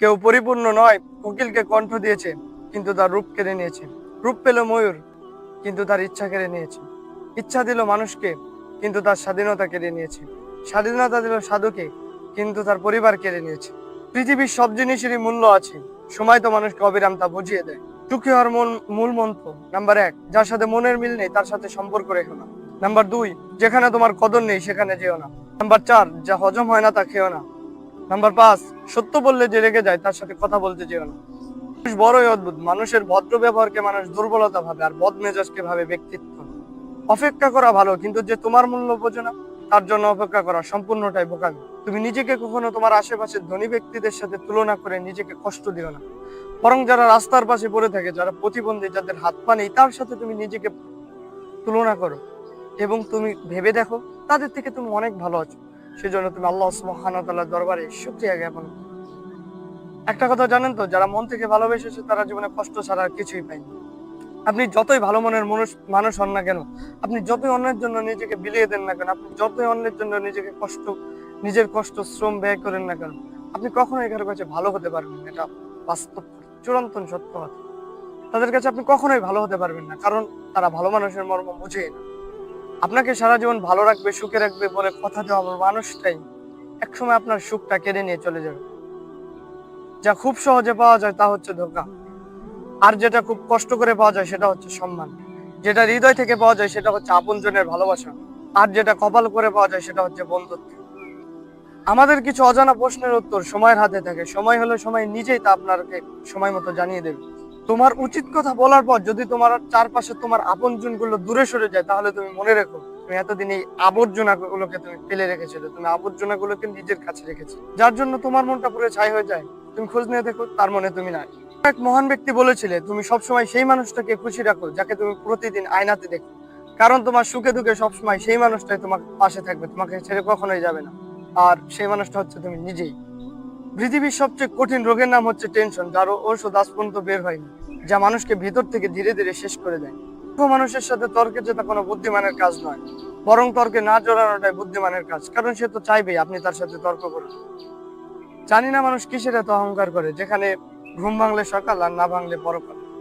কেউ পরিপূর্ণ নয় কোকিলকে কণ্ঠ দিয়েছে, কিন্তু তার রূপ কেড়ে নিয়েছে। রূপ পেল ময়ূর, কিন্তু তার ইচ্ছা কেড়ে নিয়েছে। ইচ্ছা দিল মানুষকে, কিন্তু তার স্বাধীনতা কেড়ে নিয়েছে। স্বাধীনতা দিল সাধুকে, কিন্তু তার পরিবার কেড়ে নিয়েছে। পৃথিবীর সব জিনিসেরই মূল্য আছে। সময় তো মানুষকে অবিরাম তা বুঝিয়ে দেয়। সুখী হওয়ার মূল মূল মন্ত্র, নাম্বার এক, যার সাথে মনের মিল নেই, তার সাথে সম্পর্ক রেখো না। নাম্বার দুই, যেখানে তোমার কদর নেই, সেখানে যেও না। নাম্বার চার, যা হজম হয় না তা খেও না। নাম্বার পাঁচ, সত্য বললে যে রেগে যায়, তার সাথে কথা বলতে যেও না। মানুষ বড়ই অদ্ভুত, মানুষের ভদ্র ব্যবহারকে মানুষ দুর্বলতা ভাবে আর বদ মেজাজকে ভাবে ব্যক্তিত্ব। অপেক্ষা করা ভালো, কিন্তু যে তোমার মূল্য বোঝে না, তার জন্য অপেক্ষা করা সম্পূর্ণটাই বোকামি। তুমি নিজেকে কখনো তোমার আশেপাশের ধনী ব্যক্তিদের সাথে তুলনা করে নিজেকে কষ্ট দিও না। বরং যারা রাস্তার পাশে পড়ে থাকে, যারা প্রতিবন্ধী, যাদের হাত পা নেই, তার সাথে তুমি নিজেকে তুলনা করো। এবং তুমি ভেবে দেখো, তাদের থেকে তুমি অনেক ভালো আছো। সেজন্য তুমি আল্লাহ ওয়া দরবারে শুকরিয়া জ্ঞাপন একটা কথা জানেন তো, যারা মন থেকে ভালোবেসেছে তারা জীবনে কষ্ট ছাড়া আর কিছুই পায়নি আপনি যতই ভালো মনের মানুষ মানুষ হন না কেন, আপনি যতই অন্যের জন্য নিজেকে বিলিয়ে দেন না কেন, আপনি যতই অন্যের জন্য নিজেকে কষ্ট নিজের কষ্ট, শ্রম ব্যয় করেন না কেন, আপনি কখনোই কারও কাছে ভালো হতে পারবেন এটা বাস্তব চূড়ান্ত সত্য তাদের কাছে আপনি কখনোই ভালো হতে পারবেন না, কারণ তারা ভালো মানুষের মর্ম বুঝেই না। আপনাকে সারা জীবন ভালো রাখবে, সুখে রাখবে বলে কথা দেওয়া আমার মানুষটাই একসময় আপনার সুখটা কেড়ে নিয়ে চলে যাবে। যা খুব সহজে পাওয়া যায় তা হচ্ছে ধোকা। আর যেটা খুব কষ্ট করে পাওয়া যায় সেটা হচ্ছে সম্মান। যেটা হৃদয় থেকে পাওয়া যায় সেটা হচ্ছে আপনজনের ভালোবাসা। আর যেটা কপাল করে পাওয়া যায় সেটা হচ্ছে বন্ধুত্ব। আমাদের কিছু অজানা প্রশ্নের উত্তর সময়ের হাতে থাকে। সময় হলে সময় নিজেই তা আপনাকে সময় মতো জানিয়ে দেবে। তোমার উচিত কথা বলার পর যদি তোমার চারপাশে তোমার আপনজনগুলো দূরে সরে যায়, তাহলে তুমি মনে রেখো, তুমি এতদিন এই আবর্জনা গুলোকে তুমি ফেলে রেখেছিলে, তুমি আবর্জনা গুলোকে নিজের কাছে রেখেছো যার জন্য তোমার মনটা পুরো ছাই হয়ে যায়। তুমি খোঁজ নিয়ে দেখো, তার মনে তুমি নাই। এক মহান ব্যক্তি বলেছিলে, তুমি সবসময় সেই মানুষটাকে খুশি রাখো, যাকে তুমি প্রতিদিন আয়নাতে দেখো। কারণ তোমার সুখে দুঃখে সবসময় সেই মানুষটাই তোমার পাশে থাকবে, তোমাকে ছেড়ে কখনোই যাবে না। আর সেই মানুষটা হচ্ছে তুমি নিজেই। পৃথিবীর সবচেয়ে কঠিন রোগের নাম হচ্ছে টেনশন যার ঔষধ আজ পর্যন্ত বের হয়নি, যা মানুষকে ভিতর থেকে ধীরে ধীরে শেষ করে দেয়। মানুষের সাথে তর্কে যেটা কোনো বুদ্ধিমানের কাজ নয়, বরং তর্কে না জড়ানোটাই বুদ্ধিমানের কাজ, কারণ সে তো চাইবেই আপনি তার সাথে তর্ক করুন। জানি না মানুষ কিসের এত অহংকার করে, যেখানে ঘুম ভাঙলে সকাল আর না ভাঙলে পরকাল।